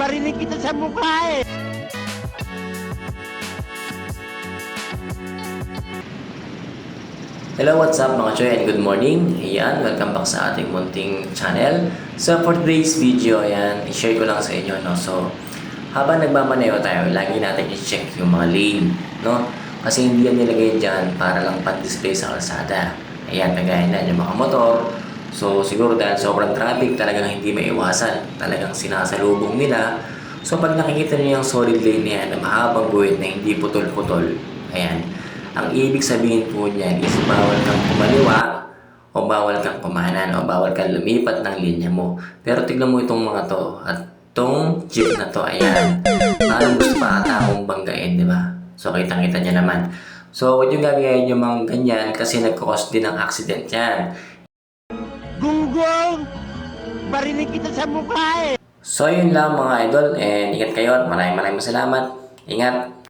barinig kita sa mukha eh. Hello, what's up mga Choy and good morning. Ayan, welcome back sa ating munting channel. So for today's video, ayan, i-share ko lang sa inyo, no. So, habang nagmamaneho tayo, lagi natin i-check yung mga lane, no. Kasi hindi yan nilagay dyan para lang pan-display sa kalsada. Ayan, kagaya na yung mga motor. So, siguro dahil sobrang traffic, talagang hindi maiwasan. Talagang sinasalubong nila. So, pag nakikita niyo yung solid lane na yan, na mahabang buwit na hindi putol-putol, ayan, ang ibig sabihin po niyan is bawal kang kumaliwa o bawal kang kumanan o bawal kang lumipat ng linya mo. Pero tignan mo itong mga to at tong jeep na to, ayan. Parang gusto pa ata akong banggain, di ba? So, kitang-kita niya naman. So, huwag yung gagayahin yung mga ganyan kasi nagkakos din ng accident yan. Barinig kita sa mukha eh. So, yun lang mga idol and ingat kayo at maraming maraming salamat. Ingat!